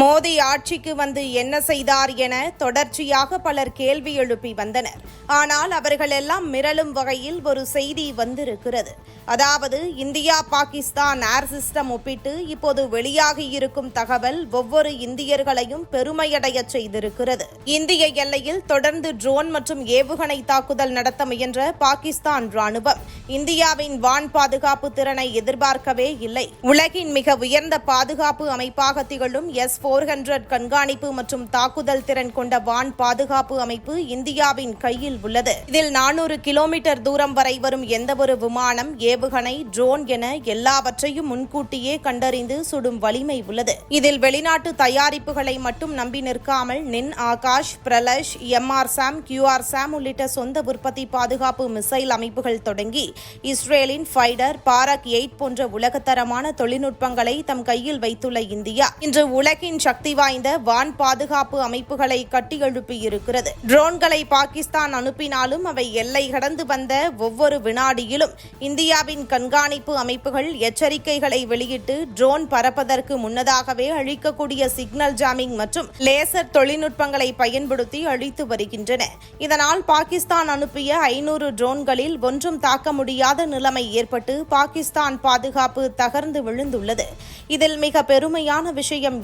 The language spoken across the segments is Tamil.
மோடி ஆட்சிக்கு வந்து என்ன செய்தார் என தொடர்ச்சியாக பலர் கேள்வி எழுப்பி வந்தனர். ஆனால் அவர்கள் எல்லாம் மிரளும் வகையில் ஒரு செய்தி வந்திருக்கிறது. அதாவது இந்தியா பாகிஸ்தான் ஏர் சிஸ்டம் ஒப்பிட்டு இப்போது வெளியாகி இருக்கும் தகவல் ஒவ்வொரு இந்தியர்களையும் பெருமையடைய செய்திருக்கிறது. இந்திய எல்லையில் தொடர்ந்து ட்ரோன் மற்றும் ஏவுகணை தாக்குதல் நடத்த முயன்ற பாகிஸ்தான் ராணுவம் இந்தியாவின் வான் பாதுகாப்பு திறனை எதிர்பார்க்கவே இல்லை. உலகின் மிக உயர்ந்த பாதுகாப்பு அமைப்பாக திகழும் எஸ் ஃபோர் ஹண்ட்ரட் கண்காணிப்பு மற்றும் தாக்குதல் திறன் கொண்ட வான் பாதுகாப்பு அமைப்பு இந்தியாவின் கையில் உள்ளது. இதில் நானூறு கிலோமீட்டர் தூரம் வரை வரும் எந்தவொரு விமானம் ஏவுகணை ட்ரோன் என எல்லாவற்றையும் முன்கூட்டியே கண்டறிந்து சுடும் வலிமை உள்ளது. இதில் வெளிநாட்டு தயாரிப்புகளை மட்டும் நம்பி நிற்காமல் நின் ஆகாஷ் பிரலஷ் எம்ஆர் சாம் கியூஆர் சாம் உள்ளிட்ட சொந்த உற்பத்தி பாதுகாப்பு மிசைல் அமைப்புகள் தொடங்கி இஸ்ரேலின் ஃபைடர் பாரக் எயிட் போன்ற உலகத்தரமான தொழில்நுட்பங்களை தம் கையில் வைத்துள்ள இந்தியா. இன்று உலகின் சக்தி வாய்ந்த வான் பாதுகாப்பு அமைப்புகளை கட்டியெழுப்பியிருக்கிறது ட்ரோன்களை பாகிஸ்தான் அனுப்பினாலும் அவை எல்லை கடந்து வந்த ஒவ்வொரு வினாடியிலும் இந்தியாவின் கண்காணிப்பு அமைப்புகள் எச்சரிக்கைகளை வெளியிட்டு ட்ரோன் பறப்பதற்கு முன்னதாகவே அழிக்கக்கூடிய சிக்னல் ஜாமிங் மற்றும் லேசர் தொழில்நுட்பங்களை பயன்படுத்தி அழித்து வருகின்றன. இதனால் பாகிஸ்தான் அனுப்பிய ஐநூறு ட்ரோன்களில் ஒன்றும் தாக்க முடியாத நிலைமை ஏற்பட்டு பாகிஸ்தான் பாதுகாப்பு தகர்ந்து விழுந்துள்ளது. இதில் மிக பெருமையான விஷயம்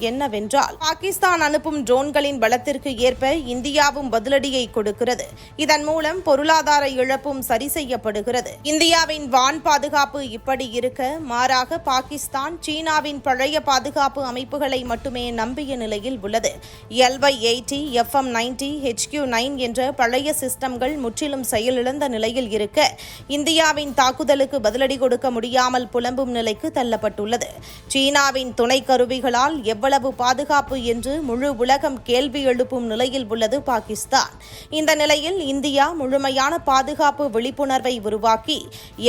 என்றால் பாகிஸ்தான் அனுப்பும் ட்ரோன்களின் பலத்திற்கு ஏற்ப இந்தியாவும் பதிலடியை கொடுக்கிறது. இதன் மூலம் பொருளாதார இழப்பும் சரி செய்யப்படுகிறது. இந்தியாவின் வான் பாதுகாப்பு இப்படி இருக்க மாறாக பாகிஸ்தான் சீனாவின் பழைய பாதுகாப்பு அமைப்புகளை மட்டுமே நம்பிய நிலையில் உள்ளது. LY eighty FM ninety HQ nine என்ற பழைய சிஸ்டம்கள் முற்றிலும் செயலிழந்த நிலையில் இருக்க இந்தியாவின் தாக்குதலுக்கு பதிலடி கொடுக்க முடியாமல் புலம்பும் நிலைக்கு தள்ளப்பட்டுள்ளது. சீனாவின் துணை கருவிகளால் எவ்வளவு பாதுகாப்பு என்று முழு உலகம் கேள்வி எழுப்பும் நிலையில் உள்ளது பாகிஸ்தான். இந்த நிலையில் இந்தியா முழுமையான பாதுகாப்பு விழிப்புணர்வை உருவாக்கி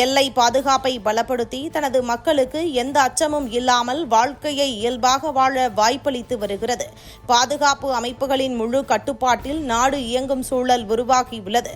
எல்லை பாதுகாப்பை பலப்படுத்தி தனது மக்களுக்கு எந்த அச்சமும் இல்லாமல் வாழ்க்கையை இயல்பாக வாழ வாய்ப்பளித்து வருகிறது. பாதுகாப்பு அமைப்புகளின் முழு கட்டுப்பாட்டில் நாடு இயங்கும் சூழல் உருவாகியுள்ளது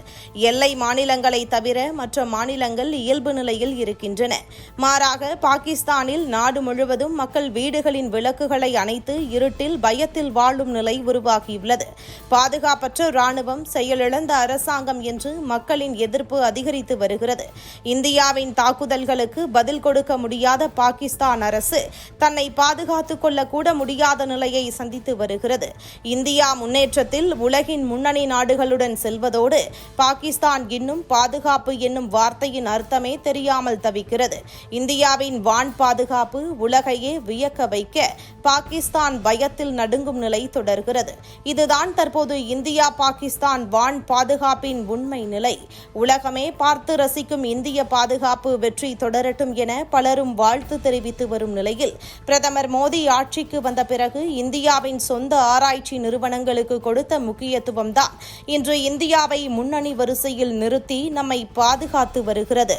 எல்லை மாநிலங்களை தவிர மற்ற மாநிலங்கள் இயல்பு நிலையில் இருக்கின்றன. மாறாக பாகிஸ்தானில் நாடு முழுவதும் மக்கள் வீடுகளின் விளக்குகளை அணைத்து இருட்டில் பயத்தில் வாழும் நிலை உருவாகியுள்ளது. பாதுகாப்பற்ற ராணுவம் செயலிழந்த அரசாங்கம் என்று மக்களின் எதிர்ப்பு அதிகரித்து வருகிறது. இந்தியாவின் தாக்குதல்களுக்கு பதில் கொடுக்க முடியாத பாகிஸ்தான் அரசு தன்னை பாதுகாத்துக் கொள்ளக்கூட முடியாத நிலையை சந்தித்து வருகிறது. இந்தியா முன்னேற்றத்தில் உலகின் முன்னணி நாடுகளுடன் செல்வதோடு பாகிஸ்தான் இன்னும் பாதுகாப்பு என்னும் வார்த்தையின் அர்த்தமே தெரியாமல் தவிக்கிறது. இந்தியாவின் வான் பாதுகாப்பு உலகையே வியக்க வைக்க பாகிஸ்தான் பயத்தில் நடுங்கும் நிலை தொடர்கிறது. இதுதான் தற்போது இந்தியா பாகிஸ்தான் வான் பாதுகாப்பின் உண்மை நிலை. உலகமே பார்த்து ரசிக்கும் இந்திய பாதுகாப்பு வெற்றி தொடரட்டும் என பலரும் வாழ்த்து தெரிவித்து வரும் நிலையில் பிரதமர் மோடி ஆட்சிக்கு வந்த பிறகு இந்தியாவின் சொந்த ஆராய்ச்சி நிறுவனங்களுக்கு கொடுத்த முக்கியத்துவம் தான் இன்று இந்தியாவை முன்னணி வரிசையில் நிறுத்தி நம்மை பாதுகாத்து வருகிறது.